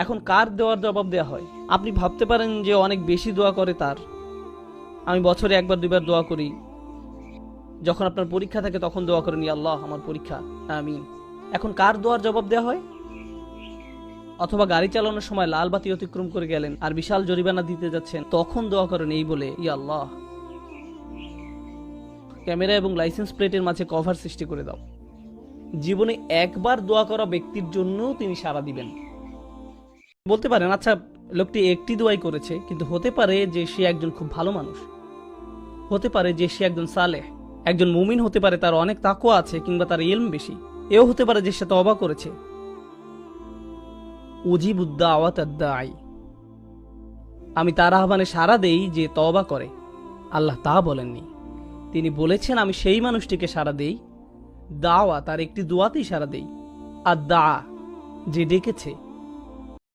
এখন কার দেওয়ার জবাব দেওয়া হয়? আপনি ভাবতে পারেন যে অনেক বেশি দোয়া করে তার। আমি বছরে একবার, দুইবার দোয়া করি। যখন আপনার পরীক্ষা থাকে, তখন দোয়া করেন, "ইয়া আল্লাহ, আমার পরীক্ষা। আমিন। এখন কার দোয়ার জবাব দেওয়া হয়? অথবা গাড়ি চালানোর সময় লাল বাতি অতিক্রম করে গেলেন আর বিশাল জরিমানা দিতে যাচ্ছেন, তখন দোয়া করেন এই বলে, ইয়া আল্লাহ, ক্যামেরা এবং লাইসেন্স প্লেটের মাঝে কভার সৃষ্টি করে দাও। জীবনে একবার দোয়া করা ব্যক্তির জন্য তিনি সাড়া দিবেন। বলতে পারেন আচ্ছা লোকটি একটি দোয়াই করেছে, কিন্তু হতে পারে যে সে একজন খুব ভালো মানুষ। হতে পারে যে সে একজন সালেহ। একজন মুমিন হতে পারে তার অনেক তাকওয়া আছে কিংবা তার ইলম বেশি। এও হতে পারে যে সে তবা করেছে। উজিবুদ্দা আওয়াত আই আমি তার আহ্বানে সাড়া দেই যে তবা করে। আল্লাহ তা বলেননি। তিনি বলেছেন, আমি সেই মানুষটিকে সাড়া দেই। দাওয়া, তার একটি দোয়াতেই সাড়া দেই। আর দা যে ডেকেছে।